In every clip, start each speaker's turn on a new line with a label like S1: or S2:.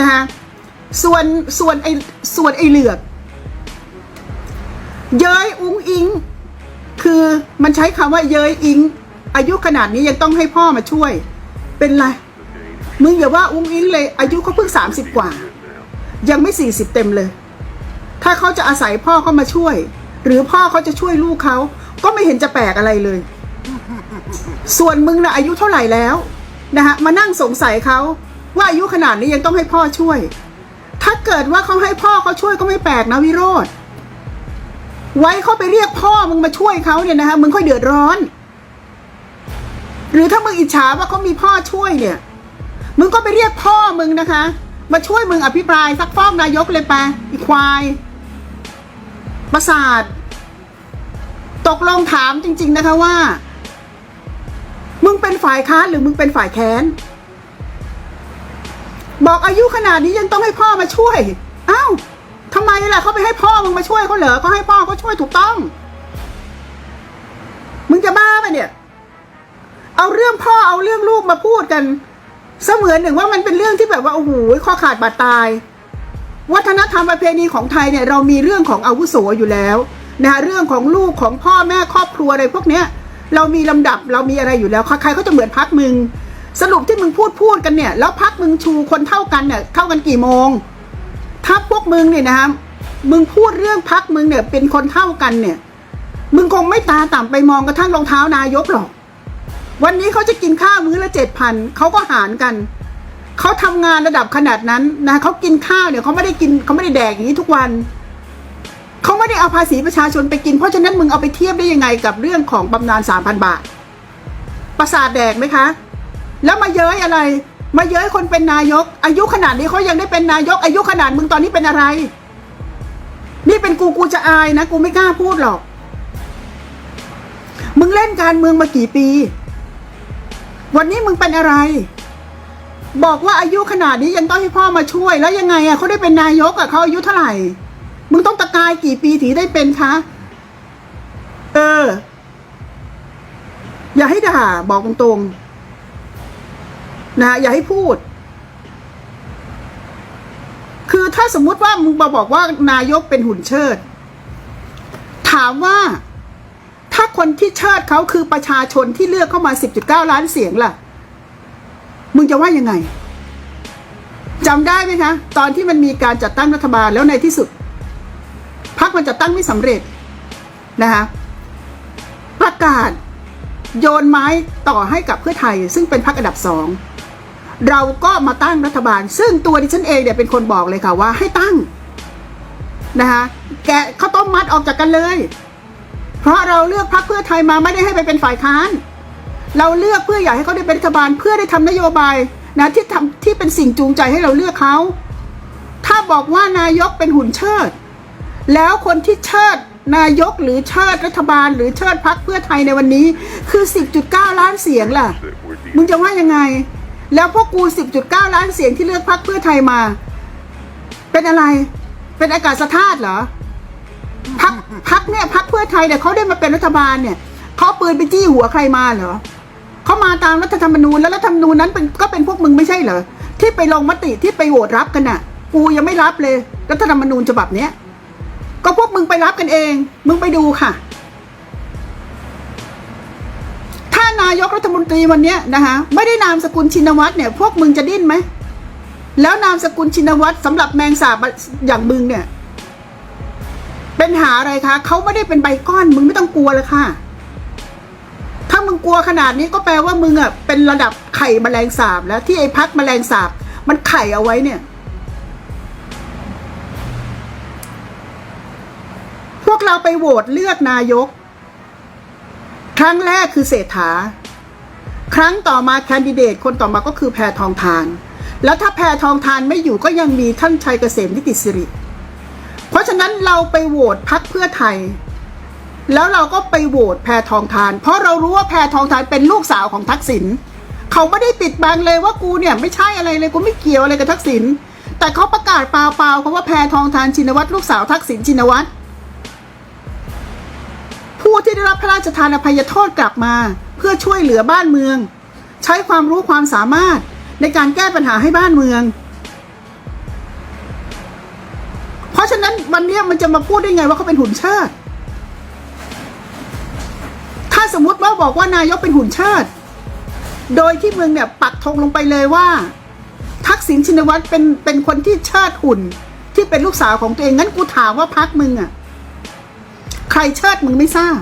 S1: นะคะส่วนส่วนไอส่วนไอเหลือก เย้ยอุ้งอิง คือมันใช้คำว่าเย้ยอิง อายุขนาดนี้ยังต้องให้พ่อมาช่วย เป็นไร มึงอย่าว่าอุ้งอิงเลย อายุเขาเพิ่งสามสิบกว่า ยังไม่สี่สิบเต็มเลย ถ้าเขาจะอาศัยพ่อเขามาช่วย หรือพ่อเขาจะช่วยลูกเขาก็ไม่เห็นจะแปลกอะไรเลย ส่วนมึงนะอายุเท่าไหร่แล้วนะฮะมานั่งสงสัยเขา ว่าอายุขนาดนี้ยังต้องให้พ่อช่วย ถ้าเกิดว่าเขาให้พ่อเขาช่วยก็ไม่แปลกนะวิโรธไว้เขาไปเรียกพ่อมึงมาช่วยเขาเนี่ยนะฮะมึงค่อยเดือดร้อน หรือถ้ามึงอิจฉาว่าเขามีพ่อช่วยเนี่ย มึงก็ไปเรียกพ่อมึงนะคะ มาช่วยมึงอภิปรายซักฟอกนายกเลยไปอีควายประสาทตกลงถามจริง ๆนะคะว่า มึงเป็นฝ่ายค้านหรือมึงเป็นฝ่ายแค้น บอกอายุขนาดนี้ยังต้องให้พ่อมาช่วยอ้าวทำไมล่ะเขาไปให้พ่อมึงมาช่วยเขาเหรอเขาให้พ่อเขาช่วยถูกต้อง มึงจะบ้าปะเนี่ย เอาเรื่องพ่อเอาเรื่องลูกมาพูดกัน เสมือนหนึ่งว่ามันเป็นเรื่องที่แบบว่าโอ้โหข้อขาดบาดตาย วัฒนธรรมประเพณีของไทยเนี่ยเรามีเรื่องของอาวุโสอยู่แล้วนะเรื่องของลูกของพ่อแม่ครอบครัวอะไรพวกเนี้ย เรามีลำดับเรามีอะไรอยู่แล้วใครๆก็จะเหมือนพักมึง สรุปที่มึงพูดพูดกันเนี่ย แล้วพักมึงชูคนเท่ากันเนี่ยเท่ากันกี่โมง ถ้าพวกมึงเนี่ยนะครับมึงพูดเรื่องพักมึงเนี่ย เป็นคนเท่ากันเนี่ย มึงคงไม่ตาต่ำไปมองกระทั่งรองเท้านายกหรอก วันนี้เขาจะกินข้าวมื้อละเจ็ดพันเขาก็หารกันเขาทำงานระดับขนาดนั้นนะเขากินข้าวเนี่ยเขาไม่ได้กินเขาไม่ได้แดกอย่างนี้ทุกวันเขาไม่ได้เอาภาษีประชาชนไปกิน เพราะฉะนั้นมึงเอาไปเทียบได้ยังไงกับเรื่องของบำนาญสามพันบาท ประสาทแดกไหมคะ แล้วมาเย้ยอะไร มาเย้ยคนเป็นนายก อายุขนาดนี้เขายังได้เป็นนายก อายุขนาดมึงตอนนี้เป็นอะไร นี่เป็นกูกูจะอายนะ กูไม่กล้าพูดหรอก มึงเล่นการเมืองมากี่ปี วันนี้มึงเป็นอะไร บอกว่าอายุขนาดนี้ยังต้องให้พ่อมาช่วย แล้วยังไงอะเขาได้เป็นนายกอะเขาอายุเท่าไหร่ มึงต้องตะกายกี่ปีถึงได้เป็นคะเออ อย่าให้ด่าบอกตรงๆ นะอย่าให้พูด คือถ้าสมมุติว่ามึงมาบอกว่านายกเป็นหุ่นเชิด ถามว่าถ้าคนที่เชิดเขาคือประชาชนที่เลือกเข้ามา 10.9 ล้านเสียงล่ะ มึงจะว่ายังไงจำได้ไหมคะ ตอนที่มันมีการจัดตั้งรัฐบาลแล้วในที่สุดพรรคมันจัดตั้งไม่สำเร็จนะคะประกาศโยนไม้ต่อให้กับเพื่อไทย ซึ่งเป็นพรรคอันดับสอง เราก็มาตั้งรัฐบาล ซึ่งตัวดิฉันเองเนี่ยเป็นคนบอกเลยค่ะว่าให้ตั้งนะคะแกะข้าวต้มมัดออกจากกันเลย เพราะเราเลือกพรรคเพื่อไทยมาไม่ได้ให้ไปเป็นฝ่ายค้าน เราเลือกเพื่ออยากให้เขาได้เป็นรัฐบาลเพื่อได้ทำนโยบายนะที่ทำที่เป็นสิ่งจูงใจให้เราเลือกเขาถ้าบอกว่านายกเป็นหุ่นเชิด แล้วคนที่เชิดนายกหรือเชิดรัฐบาล หรือเชิดพรรคเพื่อไทยในวันนี้ คือ 10.9 ล้านเสียงล่ะ มึงจะว่ายังไง แล้วพวกกู 10.9 ล้านเสียงที่เลือกพรรคเพื่อไทยมา เป็นอะไร เป็นอากาศธาตุเหรอพักพักเนี่ยพักเพื่อไทยเนี่ยเขาได้มาเป็นรัฐบาลเนี่ยเขาเอาปืนไปจี้หัวใครมาเหรอเขามาตามรัฐธรรมนูญแล้วรัฐธรรมนูญนั้นเป็นก็เป็นพวกมึงไม่ใช่เหรอที่ไปลงมติที่ไปโหวตรับกันน่ะ กูยังไม่รับเลย รัฐธรรมนูญฉบับเนี้ยก็พวกมึงไปรับกันเอง มึงไปดูค่ะ นายกรัฐมนตรีวันนี้นะคะไม่ได้นามสกุลชินวัตรเนี่ยพวกมึงจะดิ้นไหมแล้วนามสกุลชินวัตรสำหรับแมงสาบอย่างมึงเนี่ยเป็นหาอะไรคะเขาไม่ได้เป็นใบก้อนมึงไม่ต้องกลัวเลยค่ะ ถ้ามึงกลัวขนาดนี้ก็แปลว่ามึงอะเป็นระดับไข่แมลงสาบแล้วที่ไอ้พักแมลงสาบ มันไข่เอาไว้เนี่ย พวกเราไปโหวตเลือกนายก ครั้งแรกคือเศรษฐา ครั้งต่อมาแคนดิเดตคนต่อมาก็คือแพทองทาน แล้วถ้าแพทองทานไม่อยู่ก็ยังมีท่านชัยเกษมนิติสิริ เพราะฉะนั้นเราไปโหวตพักเพื่อไทย แล้วเราก็ไปโหวตแพทองทาน เพราะเรารู้ว่าแพทองทานเป็นลูกสาวของทักษิณเขาไม่ได้ปิดบังเลยว่ากูเนี่ยไม่ใช่อะไรเลยกูไม่เกี่ยวอะไรกับทักษิณแต่เขาประกาศเปล่าๆเพราะว่าแพทองทานชินวัตรลูกสาวทักษิณชินวัตร ผู้ที่ได้รับพระราชทานอภัยโทษกลับมา เพื่อช่วยเหลือบ้านเมือง ใช้ความรู้ความสามารถในการแก้ปัญหาให้บ้านเมือง เพราะฉะนั้นวันนี้มันจะมาพูดได้ไงว่าเขาเป็นหุ่นเชิด ถ้าสมมติว่าบอกว่านายกเป็นหุ่นเชิด โดยที่มึงเนี่ยปักธงลงไปเลยว่า ทักษิณชินวัตรเป็นเป็นคนที่เชิดหุ่น ที่เป็นลูกสาวของตัวเองงั้นกูถามว่าพักมึงอะ ใครเชิดมึงไม่ทราบ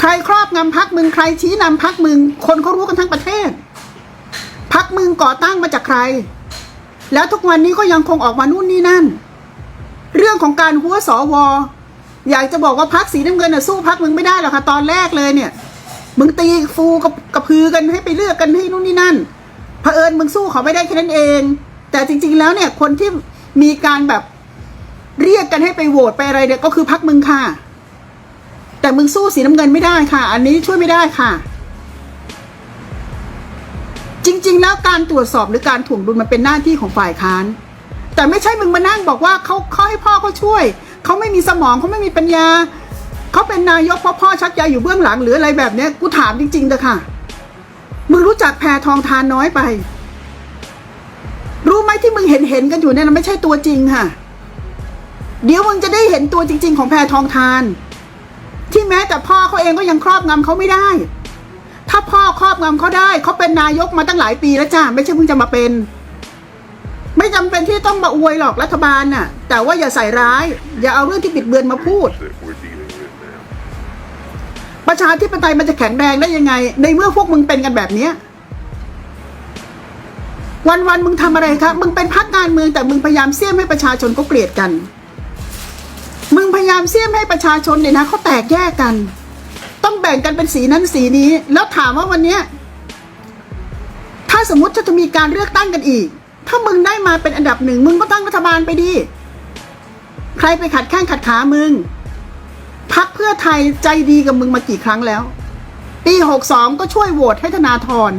S1: ใครครอบงำพักมึงใครชี้นำพักมึง คนเขารู้กันทั้งประเทศ พักมึงก่อตั้งมาจากใคร แล้วทุกวันนี้ก็ยังคงออกมานู่นนี่นั่น เรื่องของการหัวสวอยากจะบอกว่าพักสีน้ำเงินน่ะสู้พักมึงไม่ได้หรอกค่ะตอนแรกเลยเนี่ย มึงตีฟูกับกระพือกันให้ไปเลือกกันให้นู่นนี่นั่นเผอิญมึงสู้เขาไม่ได้แค่นั้นเอง แต่จริง ๆ แล้วเนี่ยคนที่มีการแบบ เรียกกันให้ไปโหวตไปอะไรเนี่ยก็คือพักมึงค่ะ แต่มึงสู้สีน้ำเงินไม่ได้ค่ะ อันนี้ช่วยไม่ได้ค่ะ จริง ๆ แล้วการตรวจสอบหรือการถ่วงดุลมันเป็นหน้าที่ของฝ่ายค้าน แต่ไม่ใช่มึงมานั่งบอกว่าเขาเขาให้พ่อเขาช่วยเขาไม่มีสมองเขาไม่มีปัญญาเขาเป็นนายกเพราะพ่อชักใยอยู่เบื้องหลังหรืออะไรแบบเนี้ยกูถามจริงๆเถอะค่ะมึงรู้จักแพรทองทานน้อยไป รู้ไหมที่มึงเห็นเห็นกันอยู่เนี่ยนไม่ใช่ตัวจริงค่ะ เดี๋ยวมึงจะได้เห็นตัวจริง ๆ ของแพทองทาน ที่แม้แต่พ่อเขาเองก็ยังครอบงำเขาไม่ได้ ถ้าพ่อครอบงำเขาได้เขาเป็นนายกมาตั้งหลายปีแล้วจ้าไม่ใช่เพิ่งจะมาเป็น ไม่จำเป็นที่ต้องมาอวยหรอกรัฐบาลน่ะ แต่ว่าอย่าใส่ร้าย อย่าเอาเรื่องที่บิดเบือนมาพูด ประชาธิปไตยมันจะแข็งแรงได้ยังไง ในเมื่อพวกมึงเป็นกันแบบเนี้ยวันวันๆมึงทำอะไรครับมึงเป็นพักการเมืองแต่มึงพยายามเสี่ยมให้ประชาชนเขาเกลียดกัน มึงพยายามเสี่ยมให้ประชาชนเนี่ยนะเขาแตกแยกกัน ต้องแบ่งกันเป็นสีนั้นสีนี้ แล้วถามว่าวันเนี้ยถ้าสมมติจะมีการเลือกตั้งกันอีก ถ้ามึงได้มาเป็นอันดับหนึ่งมึงก็ตั้งรัฐบาลไปดิใครไปขัดแข้งขัดขามึงพักเพื่อไทยใจดีกับมึงมากี่ครั้งแล้ว ปีหกสองก็ช่วยโหวตให้ธนาธร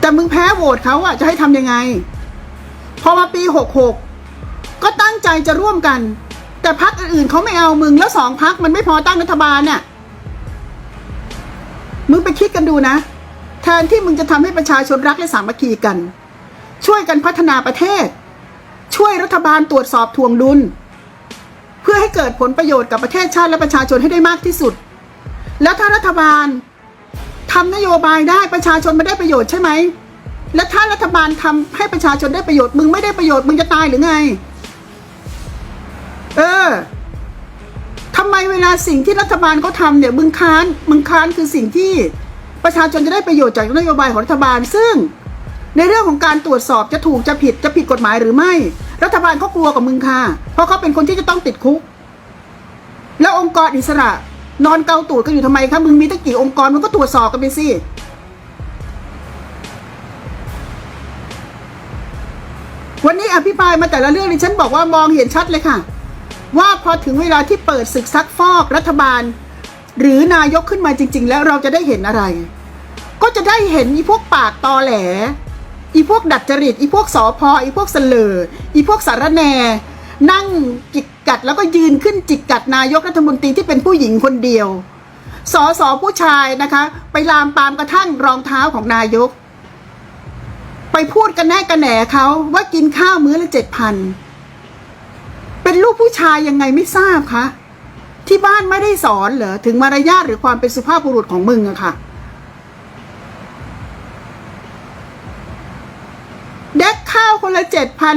S1: แต่มึงแพ้โหวตเขาอะจะให้ทำยังไง พอมาปีหกหกก็ตั้งใจจะร่วมกัน แต่พักอื่นๆเขาไม่เอามึงแล้วสองพักมันไม่พอตั้งรัฐบาลน่ะมึงไปคิดกันดูนะ แทนที่มึงจะทำให้ประชาชนรักและสามัคคีกัน ช่วยกันพัฒนาประเทศ ช่วยรัฐบาลตรวจสอบทวงดุล เพื่อให้เกิดผลประโยชน์กับประเทศชาติและประชาชนให้ได้มากที่สุด แล้วถ้ารัฐบาลทำนโยบายได้ประชาชนไม่ได้ประโยชน์ใช่ไหมและถ้ารัฐบาลทำให้ประชาชนได้ประโยชน์มึงไม่ได้ประโยชน์มึงจะตายหรือไง เออทำไมเวลาสิ่งที่รัฐบาลเขาทำเนี่ยมึงค้านมึงค้านคือสิ่งที่ประชาชนจะได้ประโยชน์จากนโยบายของรัฐบาล ซึ่ง ในเรื่องของการตรวจสอบจะถูกจะผิดจะผิดกฎหมายหรือไม่ รัฐบาลเขากลัวกับมึงค่ะ เพราะเขาเป็นคนที่จะต้องติดคุก แล้วองค์กรอิสระ นอนเกาตูดกันอยู่ทำไมคะมึงมีตั้งกี่องค์กรมึงก็ตรวจสอบกันไปสิวันนี้อภิปรายมาแต่ละเรื่องดิฉันบอกว่ามองเห็นชัดเลยค่ะ ว่าพอถึงเวลาที่เปิดศึกซักฟอกรัฐบาล หรือนายกขึ้นมาจริง ๆ แล้วเราจะได้เห็นอะไร ก็จะได้เห็นอีพวกปากตอแหล อีพวกดัดจริต อีพวกสอพออีพวกเสลออีพวกสารแน นั่งจิกกัดแล้วก็ยืนขึ้นจิกกัดนายกรัฐมนตรีที่เป็นผู้หญิงคนเดียวสอสอผู้ชายนะคะ ไปลามปามกระทั่งรองเท้าของนายก ไปพูดกันแน่กันแหนเขาว่ากินข้าวมื้อละเจ็ดพัน เป็นลูกผู้ชายยังไงไม่ทราบคะที่บ้านไม่ได้สอนเหรอถึงมารยาทหรือความเป็นสุภาพบุรุษของมึงอะค่ะเด็กข้าวคนละเจ็ดพัน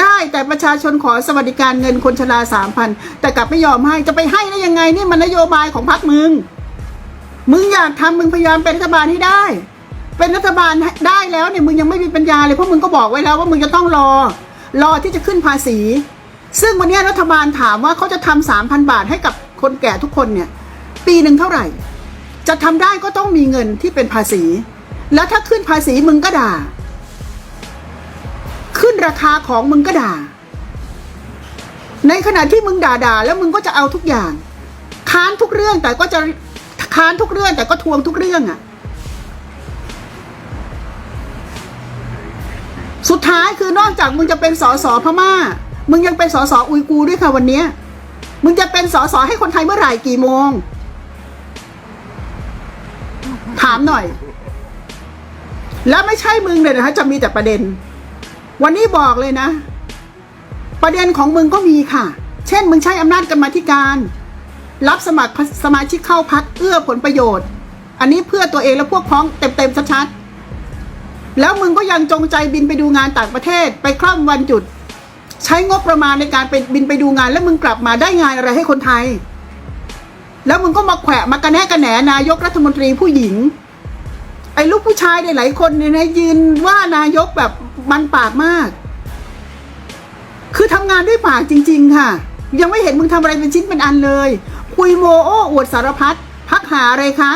S1: ได้แต่ประชาชนขอสวัสดิการเงินคนชราสามพันแต่กลับไม่ยอมให้จะไปให้ได้ยังไงนี่มันนโยบายของพรรคมึง มึงอยากทำมึงพยายามเป็นรัฐบาลให้ได้ เป็นรัฐบาลได้แล้วเนี่ยมึงยังไม่มีปัญญาเลยเพราะมึงก็บอกไว้แล้วว่ามึงจะต้องรอ รอที่จะขึ้นภาษี ซึ่งวันนี้รัฐบาลถามว่าเขาจะทำสามพันบาทให้กับคนแก่ทุกคนเนี่ย ปีหนึ่งเท่าไหร่ จะทำได้ก็ต้องมีเงินที่เป็นภาษี แล้วถ้าขึ้นภาษีมึงก็ด่า ขึ้นราคาของมึงก็ด่า ในขณะที่มึงด่าด่าแล้วมึงก็จะเอาทุกอย่าง ค้านทุกเรื่องแต่ก็จะค้านทุกเรื่องแต่ก็ทวงทุกเรื่องอะ่ะสุดท้ายคือนอกจากมึงจะเป็นสอสอพม่า มึงยังเป็นสอสออุยกูด้วยค่ะวันนี้มึงจะเป็นสอสอให้คนไทยเมื่อไหร่กี่โมง ถามหน่อย แล้วไม่ใช่มึงเลยนะคะจะมีแต่ประเด็น วันนี้บอกเลยนะ ประเด็นของมึงก็มีค่ะ เช่น มึงใช้อำนาจกรรมธิการ รับสมัครสมาชิกเข้าพักเอื้อผลประโยชน์ อันนี้เพื่อตัวเองและพวกพ้องเต็มๆชัดๆแล้วมึงก็ยังจงใจบินไปดูงานต่างประเทศไปคล่ำวันหยุด ใช้งบประมาณในการไปบินไปดูงาน แล้วมึงกลับมาได้งานอะไรให้คนไทย แล้วมึงก็มาแขวะมากระแนะกระแหนนายกรัฐมนตรีผู้หญิง ไอ้ลูกผู้ชายเนี่ยหลายคนเนี่ยนะยืนว่านายกแบบมันปากมาก คือทำงานด้วยปากจริง ๆ ค่ะ ยังไม่เห็นมึงทำอะไรเป็นชิ้นเป็นอันเลย คุยโมโอ้อวดสารพัดพักหาอะไรคะ